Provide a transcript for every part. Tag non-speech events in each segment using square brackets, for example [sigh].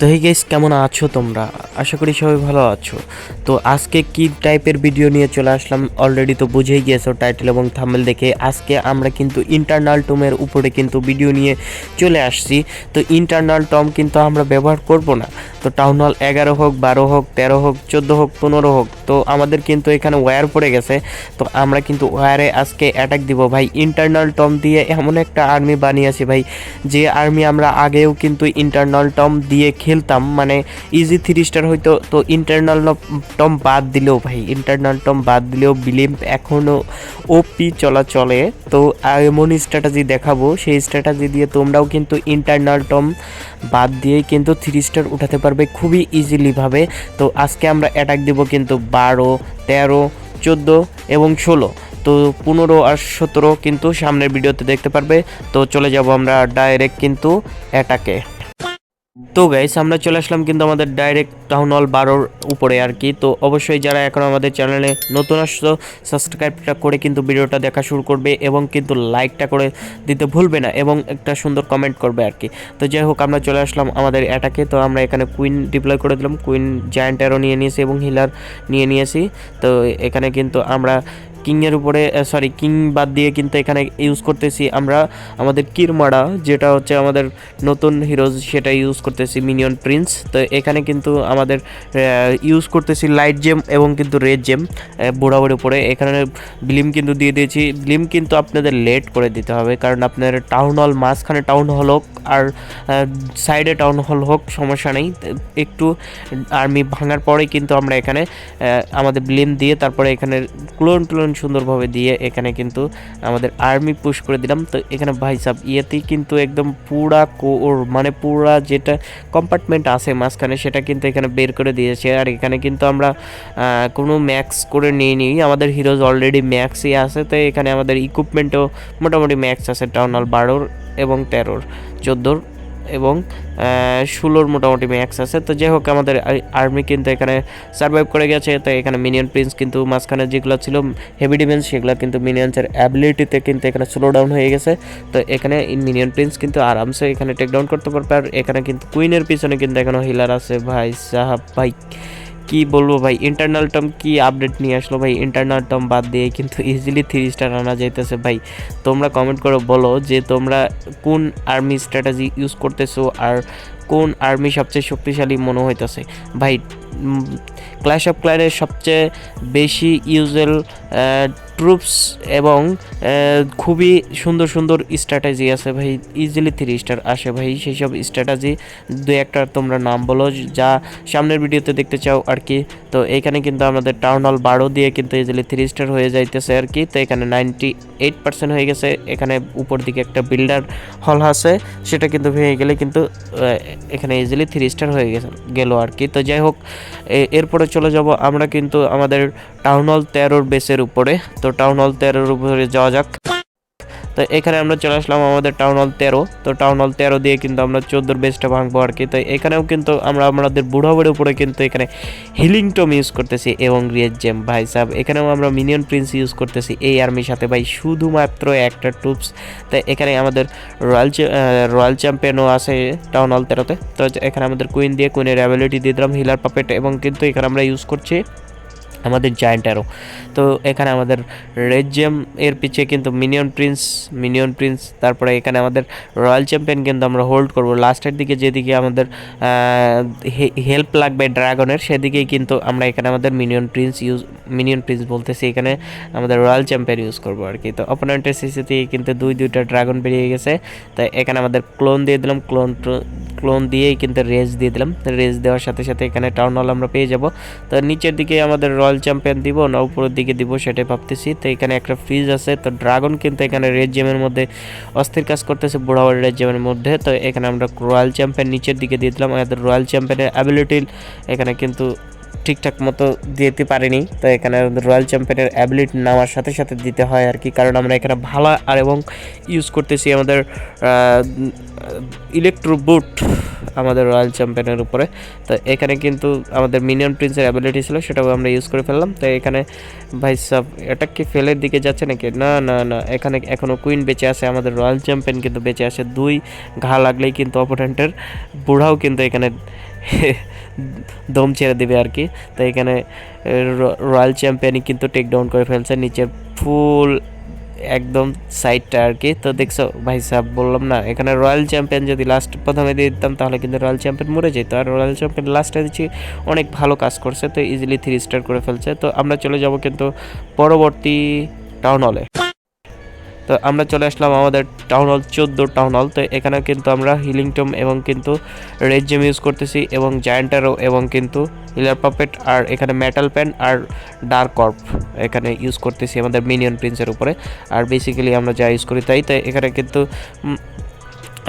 তো হে গেস কেমন আছো তোমরা? আশা করি সবাই ভালো আছো। তো আজকে কি টাইপের ভিডিও নিয়ে চলে আসলাম? অলরেডি তো বুঝেই গিয়েছো টাইটেল এবং থাম্বেল দেখে। আজকে আমরা কিন্তু ইন্টারনাল টমের উপরে কিন্তু ভিডিও নিয়ে চলে আসছি। তো ইন্টারনাল টম কিন্তু আমরা ব্যবহার করব না। তো টাউন হল এগারো হোক, বারো হোক, তেরো হোক, চোদ্দ হোক, পনেরো হোক, তো আমাদের কিন্তু এখানে ওয়্যার পড়ে গেছে। তো আমরা কিন্তু ওয়্যারে আজকে অ্যাটাক দিব। ভাই ইন্টারনাল টম দিয়ে এমন একটা আর্মি বানিয়েছি ভাই, যে আর্মি আমরা আগেও কিন্তু ইন্টারনাল টম দিয়ে খেলতাম মানে ইজি থ্রি স্টার হয়তো তো ইন্টারনাল টম বাদ দিলেও ভাই ইন্টারনাল টম বাদ দিলেও বিলিম এখনও ওপি চলা চলে তো এমন স্ট্র্যাটাজি দেখাবো, সেই স্ট্র্যাটাজি দিয়ে তোমরাও কিন্তু ইন্টারনাল টম বাদ দিয়েই কিন্তু থ্রি স্টার উঠাতে পারবে খুবই ইজিলিভাবে তো আজকে আমরা অ্যাটাক দিব কিন্তু বারো, তেরো, চোদ্দ এবং ষোলো। তো পনেরো আর সতেরো কিন্তু সামনের ভিডিওতে দেখতে পারবে। তো চলে যাব আমরা ডাইরেক্ট কিন্তু অ্যাটাকে তো গাইস আমরা চলে আসলাম কিন্তু আমাদের ডাইরেক্ট টাউন হল বারোর উপরে আর কি। তো অবশ্যই যারা এখন আমাদের চ্যানেলে নতুন আসছো সাবস্ক্রাইবটা করে কিন্তু ভিডিওটা দেখা শুরু করবে এবং কিন্তু লাইকটা করে দিতে ভুলবে না এবং একটা সুন্দর কমেন্ট করবে আর কি। তো যাই হোক, আমরা চলে আসলাম আমাদের অ্যাটাকে তো আমরা এখানে কুইন ডিপ্লয় করে দিলাম। কুইন জায়ান্ট অ্যারো নিয়ে নিয়েছি এবং হিলার নিয়ে নিয়েছি। তো এখানে কিন্তু আমরা কিংয়ের উপরে সরি কিং বাদ দিয়ে কিন্তু এখানে ইউজ করতেছি আমরা আমাদের কিরমাড়া যেটা হচ্ছে আমাদের নতুন হিরোজ সেটা ইউজ করতেছি মিনিয়ন প্রিন্স তো এখানে কিন্তু আমাদের ইউজ করতেছি লাইট জেম এবং কিন্তু রেড জেম বুড়াবুড়ির উপরে। এখানে ব্লিম কিন্তু দিয়ে দিয়েছি। ব্লিম কিন্তু আপনাদের লেট করে দিতে হবে কারণ আপনার টাউন হল মাঝখানে টাউন হল হোক আর সাইডে টাউন হল হোক, সমস্যা নেই। একটু আর্মি ভাঙার পরেই কিন্তু আমরা এখানে আমাদের ব্লিম দিয়ে তারপরে এখানে ক্লোন ক্লোন সুন্দরভাবে দিয়ে এখানে কিন্তু আমাদের আর্মি পুশ করে দিলাম। তো এখানে ভাই সাব, ইয়েতেই কিন্তু একদম পুরা কোর মানে পুরা যেটা কম্পার্টমেন্ট আছে মাঝখানে, সেটা কিন্তু এখানে বের করে দিয়েছে। আর এখানে কিন্তু আমরা কোনো ম্যাক্স করে নিয়ে নিই আমাদের হিরোজ অলরেডি ম্যাক্সই আছে, তো এখানে আমাদের ইকুইপমেন্টও মোটামুটি ম্যাক্স আছে টাউন হল বারোর এবং তেরোর, চোদ্দোর। এবং ষোলোর মোটামুটি ম্যাক্স আছে। তো যাই হোক, আমাদের আর্মি কিন্তু এখানে সার্ভাইভ করে গেছে। তো এখানে মিনিয়ন প্রিন্স কিন্তু মাঝখানে যেগুলো ছিল হেভি ডিফেন্স সেগুলো কিন্তু মিনিয়ন্সের অ্যাবিলিটিতে কিন্তু এখানে স্লো ডাউন হয়ে গেছে। তো এখানে মিনিয়ন প্রিন্স কিন্তু আরামসে এখানে টেক ডাউন করতে পারবে। আর এখানে কিন্তু কুইনের পিছনে কিন্তু এখনও হিলার আছে ভাই সাহাব ভাই। কি বলব ভাই ইন্টারনাল টার্ম কি আপডেট নিয়ে আসলো ভাই? ইন্টারনাল টার্ম বাদ দিয়ে কিন্তু ইজিলি থ্রি স্টার আনা যাইতেছে ভাই। তোমরা কমেন্ট করে বলো যে তোমরা কোন আর্মি স্ট্র্যাটেজি ইউজ করতেছো আর কোন আর্মি সবচেয়ে শক্তিশালী মনে হইতেছে? ভাই ক্ল্যাশ অফ ক্ল্যানের সবচেয়ে বেশি ইউজুয়াল ট্রুপস এবং খুবই সুন্দর সুন্দর স্ট্র্যাটেজি আছে ভাই ইজিলি থ্রি স্টার আসে ভাই সেই সব স্ট্র্যাটেজি দু একটা তোমরা নাম বলো, যা সামনের ভিডিওতে দেখতে চাও আর কি। তো এখানে কিন্তু আমাদের টাউন হল বারো দিয়ে কিন্তু ইজিলি থ্রি স্টার হয়ে যাইতেছে আর কি। তো এখানে নাইনটি এইট পার্সেন্ট হয়ে গেছে। এখানে উপর দিকে একটা বিল্ডার হল আছে, সেটা কিন্তু ভেঙে গেলে কিন্তু এখানে ইজিলি থ্রি স্টার হয়ে গেছে, গেল আর কি। তো যাই হোক এরপরে চলে যাব আমরা কিন্তু আমাদের টাউন হল তেরোর বেসের উপরে। তো টাউন হল তেরোর উপরে যাওয়া যাক। তো এখানে আমরা চলে আসলাম আমাদের টাউন হল তেরো। তো টাউন হল তেরো দিয়ে কিন্তু আমরা চোদ্দোর বেসটা ভাঙবো আর কি। তো এখানেও কিন্তু আমরা আমাদের বুড়াবুড়ির উপরে কিন্তু এখানে হিলিং টম ইউজ করতেছি এবং রিয়েজ জেম ভাই সাহেব, এখানেও আমরা মিনিয়ন প্রিন্স ইউজ করতেছি এই আর্মির সাথে। ভাই, শুধুমাত্র একটা টুপস তো এখানে আমাদের রয়্যাল রয়্যাল চ্যাম্পিয়নও আছে টাউন হল তেরোতে। তো এখানে আমাদের কুইন দিয়ে কুইনের অ্যাবিলিটি দিয়ে দিলাম হিলার পাপেট এবং কিন্তু এখানে আমরা ইউজ করছি আমাদের জায়েন্ট অ্যারো তো এখানে আমাদের রেড জেম এর পিছে কিন্তু মিনিয়ন প্রিন্স মিনিয়ন প্রিন্স তারপরে এখানে আমাদের রয়্যাল চ্যাম্পিয়ন কিন্তু আমরা হোল্ড করব। লাস্টের দিকে যেদিকে আমাদের হেল্প লাগবে ড্রাগনের সেদিকেই কিন্তু আমরা এখানে আমাদের minion prince use minion prince বলতেছি, এখানে আমাদের রয়্যাল চ্যাম্পিয়ন ইউজ করব আর কি। তো অপোনেন্টের সিসি থেকে কিন্তু দুই, দুইটা ড্রাগন বেরিয়ে গেছে। তো এখানে আমাদের ক্লোন দিয়ে দিলাম ক্লোন ক্লোন দিয়েই কিন্তু রেজ দিয়ে দিলাম। রেজ দেওয়ার সাথে সাথে এখানে টাউন হল আমরা পেয়ে যাব। তো নিচের দিকে আমাদের রয়্যাল চ্যাম্পিয়ন দিব, না উপরের দিকে দিব সেটাই ভাবতেছি। তো এখানে একটা ফ্রিজ আছে, তো ড্রাগন কিন্তু এখানে রেড জেমের মধ্যে অস্থির কাজ করতেছে বুড়াওয়ার রেড জেমের মধ্যে। তো এখানে আমরা রয়্যাল চ্যাম্পিয়ন নিচের দিকে দিয়ে দিলাম। আমাদের রয়্যাল চ্যাম্পিয়নের অ্যাবিলিটি এখানে কিন্তু ঠিকঠাক মতো দিতে পারিনি। তো এখানে রয়্যাল চ্যাম্পিয়নের অ্যাবিলিটি নামার সাথে সাথে দিতে হয় আর কি। কারণ আমরা এখানে ভালো আর এবং ইউজ করতেছি আমাদের ইলেকট্রো বুট আমাদের রয়্যাল চ্যাম্পিয়নের উপরে। তো এখানে কিন্তু আমাদের মিনিয়ন প্রিন্সের অ্যাবিলিটি ছিল, সেটাও আমরা ইউজ করে ফেললাম। তো এখানে ভাই সাব, এটা কি ফেলের দিকে যাচ্ছে নাকি? না না না, এখানে এখনও কুইন বেঁচে আছে। আমাদের রয়্যাল চ্যাম্পিয়ন কিন্তু বেঁচে আছে। দুই ঘা লাগলেই কিন্তু অপোনেন্টের বুড়াও কিন্তু এখানে দম ছেড়ে দেবে আর কি। তো এখানে রয়্যাল চ্যাম্পিয়নই কিন্তু টেক ডাউন করে ফেলছে নিচের ফুল একদম সাইডটা আর কি। তো দেখছ, ভাই সাহেব বললাম না, এখানে রয়্যাল চ্যাম্পিয়ন যদি লাস্ট প্রথমে দিয়ে দিতাম, তাহলে কিন্তু রয়্যাল চ্যাম্পিয়ন মরে যেত। আর রয়্যাল চ্যাম্পিয়ন লাস্টে দিচ্ছি অনেক ভালো কাজ করছে, তো ইজিলি থ্রি স্টার করে ফেলছে। তো আমরা চলে যাব কিন্তু পরবর্তী টাউন হলে তো আমরা চলে আসলাম আমাদের টাউন হল চোদ্দ টাউন হল তো এখানে কিন্তু আমরা হিলিং টম এবং কিন্তু রেড জেম ইউজ করতেছি এবং জায়ান্টারও এবং কিন্তু হিলার পাপেট আর এখানে মেটাল প্যান আর ডার্ক কর্প এখানে ইউজ করতেছি আমাদের মিনিয়ন প্রিন্সের উপরে। আর বেসিক্যালি আমরা যা ইউজ করি তাই তাই এখানে কিন্তু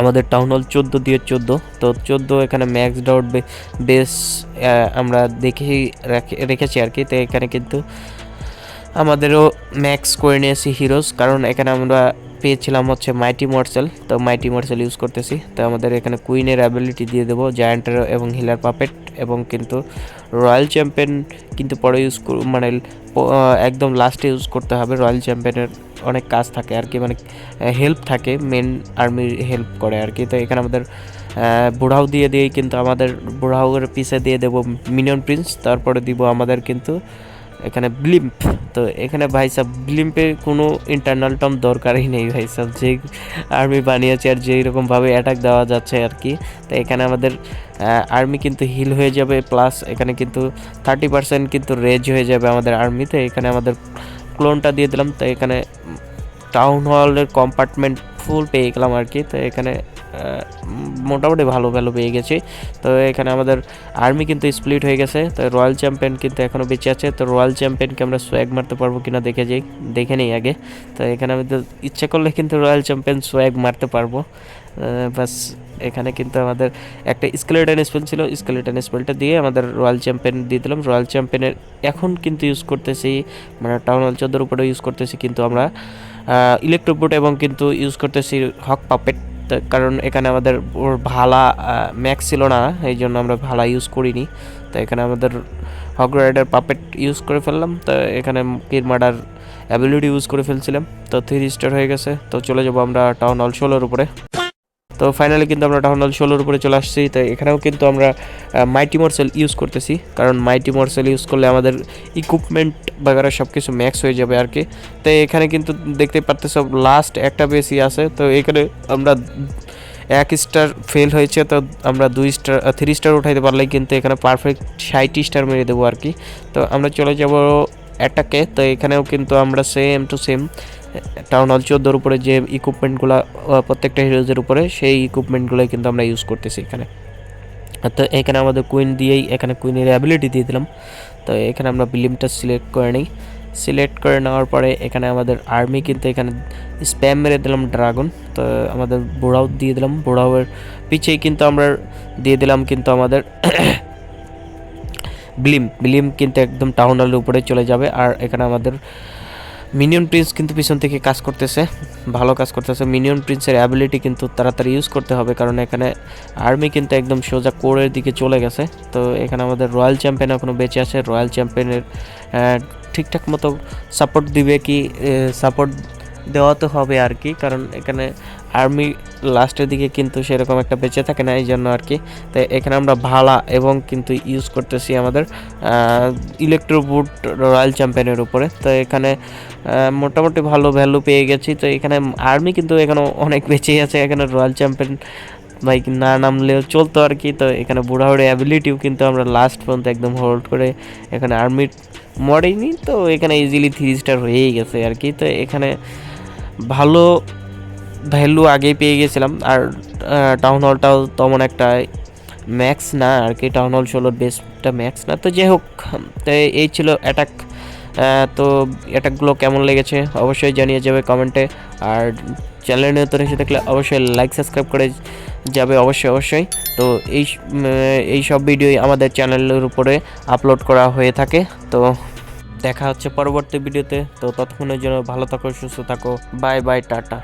আমাদের টাউন হল চোদ্দ দিয়ে চোদ্দ। তো চোদ্দ এখানে ম্যাক্স ডাউট বেস আমরা দেখেই রাখে- রেখেছি আর কি। তো এখানে কিন্তু আমাদেরও ম্যাক্স করে নিয়েছি হিরোজ কারণ এখানে আমরা পেয়েছিলাম হচ্ছে মাইটি মর্সেল তো মাইটি মর্সেল ইউজ করতেছি। তো আমাদের এখানে কুইনের অ্যাবিলিটি দিয়ে দেবো জায়ান্টের এবং হিলার পাপেট এবং কিন্তু রয়্যাল চ্যাম্পিয়ন কিন্তু পরে ইউজ মানে একদম লাস্টে ইউজ করতে হবে। রয়্যাল চ্যাম্পিয়নের অনেক কাজ থাকে আর কি মানে হেল্প থাকে মেন আর্মির হেল্প করে আর কি। তো এখানে আমাদের বুড়াও দিয়ে দিয়েই কিন্তু আমাদের বুড়াউয়ের পিসে দিয়ে দেবো মিনিয়ন প্রিন্স তারপরে দিব আমাদের কিন্তু ব্লিম্প তো এখানে ভাই সাহেব ব্লিম্পের কোনো ইন্টারনাল টর্ম দরকারই নেই ভাই সাহেব যে আর্মি বানিয়েছে আর যেই রকমভাবে অ্যাটাক দেওয়া যাচ্ছে আর কি, তো এখানে আমাদের আর্মি কিন্তু হিল হয়ে যাবে প্লাস এখানে কিন্তু থার্টি পার্সেন্ট কিন্তু রেজ হয়ে যাবে আমাদের আর্মিতে এখানে আমাদের ক্লোনটা দিয়ে দিলাম, তো এখানে টাউন হলের কম্পার্টমেন্ট ফুল পেয়ে গেলাম আর কি, তো এখানে মোটামুটি ভালো ভ্যালু পেয়ে গেছি। তো এখানে আমাদের আর্মি কিন্তু স্প্লিট হয়ে গেছে। তো রয়্যাল চ্যাম্পিয়ন কিন্তু এখনও বেঁচে আছে। তো রয়্যাল চ্যাম্পিয়নকে আমরা সোয়াগ মারতে পারব কিনা দেখে যাই, দেখে নেই আগে। তো এখানে আমি তো ইচ্ছে করলে কিন্তু রয়্যাল চ্যাম্পিয়ন সোয়াগ মারতে পারব। বাস এখানে কিন্তু আমাদের একটা স্কেলেটন স্পেল ছিল। স্কেলেটন স্পেলটা দিয়ে আমাদের রয়্যাল চ্যাম্পিয়ন দিয়ে দিলাম। রয়্যাল চ্যাম্পিয়নের এখন কিন্তু ইউজ করতেছি মানে টাউন হল চোদ্দোর উপরে ইউজ করতেছি কিন্তু আমরা। ইলেকট্রোবোট এবং কিন্তু ইউজ করতেছি হক পাপেট কারণ এখানে আমাদের ওর ভালা ম্যাক ছিল না, এই জন্য আমরা ভালা ইউজ করিনি। তো এখানে আমাদের হক রাইডার পাপেট ইউজ করে ফেললাম, তো এখানে কির মার্ডার অ্যাবিলিটি ইউজ করে ফেলছিলাম, তো থ্রি স্টার হয়ে গেছে, তো চলে যাব আমরা টাউন হল ষোলোর উপরে। তো ফাইনালি কিন্তু আমরা টাউন হল ষোলোর উপরে চলে আসছি। তো এখানেও কিন্তু আমরা মাইটি মর্সেল ইউজ করতেছি। কারণ মাইটি মর্সেল ইউজ করলে আমাদের ইকুইপমেন্ট বাগারা সব কিছু ম্যাক্স হয়ে যাবে আর কি তো এখানে কিন্তু দেখতে পারতেছ লাস্ট একটা বেশি আছে। তো এখানে আমরা এক স্টার ফেল হয়েছে। তো আমরা দুই স্টার থ্রি স্টার উঠাইতে পারলেই কিন্তু এখানে পারফেক্ট ষাট স্টার মেরে দেবো আর কি তো আমরা চলে যাব অ্যাটাকে তো এখানেও কিন্তু আমরা same to same town hall চোদ্দোর উপরে যে ইকুইপমেন্টগুলো প্রত্যেকটা হিরোজের উপরে, সেই ইকুইপমেন্টগুলোই কিন্তু আমরা ইউজ করতেছি এখানে। তো এখানে আমাদের কুইন দিয়েই, এখানে কুইনের অ্যাবিলিটি দিয়ে দিলাম। তো এখানে আমরা বিলিমটা সিলেক্ট করে নিই। সিলেক্ট করে নেওয়ার পরে এখানে আমাদের আর্মি কিন্তু এখানে স্প্যাম মেরে দিলাম ড্রাগন তো আমাদের বুড়াও দিয়ে দিলাম। বুড়াওয়ের পিছেই কিন্তু আমরা দিয়ে দিলাম কিন্তু আমাদের [coughs] ব্লিম ব্লিম কিন্তু একদম টাউন হলের উপরে চলে যাবে। আর এখানে আমাদের মিনিয়ন প্রিন্স কিন্তু পিছন থেকে কাজ করতেছে, ভালো কাজ করতেছে। মিনিয়ন প্রিন্সের অ্যাবিলিটি কিন্তু তাড়াতাড়ি ইউজ করতে হবে, কারণ এখানে আর্মি কিন্তু একদম সোজা কোরের দিকে চলে গেছে। তো এখানে আমাদের রয়্যাল চ্যাম্পিয়ন এখনও বেঁচে আছে। রয়্যাল চ্যাম্পিয়নের ঠিকঠাক মতো সাপোর্ট দিবে কি সাপোর্ট দেওয়া তো হবে আর কি, কারণ এখানে আর্মি লাস্টের দিকে কিন্তু সেরকম একটা বেঁচে থাকে না এই জন্য আর কি। তো এখানে আমরা ভালা এবং কিন্তু ইউজ করতেছি আমাদের ইলেকট্রোবুট রয়্যাল চ্যাম্পিয়নের উপরে। তো এখানে মোটামুটি ভালো ভ্যালু পেয়ে গেছি। তো এখানে আর্মি কিন্তু এখানে অনেক বেঁচেই আছে। এখানে রয়্যাল চ্যাম্পিয়ন বাইক না নামলেও চলতো আর কি। তো এখানে বুড়াহুড়ি অ্যাবিলিটিও কিন্তু আমরা লাস্ট পর্যন্ত একদম হোল্ড করে এখানে আর্মির মরেনি তো এখানে ইজিলি থ্রি স্টার হয়েই গেছে আর কি। তো এখানে ভালো ভ্যালু আগেই পেয়ে গেছিলাম। আর টাউন হলটাও তেমন একটা ম্যাক্স না, আর কি টাউন হল ষোলোর বেস্টটা ম্যাক্স না। তো যাই হোক এই ছিল অ্যাটাক তো অ্যাটাকগুলো কেমন লেগেছে অবশ্যই জানিয়ে যাবে কমেন্টে আর চ্যানেলে নতুন এসে থাকলে অবশ্যই লাইক সাবস্ক্রাইব করে যাবে অবশ্যই অবশ্যই। তো এই এই সব ভিডিওই আমাদের চ্যানেলের উপরে আপলোড করা হয়ে থাকে। তো দেখা হচ্ছে পরবর্তী ভিডিওতে। তো ততক্ষণের জন্য ভালো থাকো সুস্থ থাকো। Bye bye tata.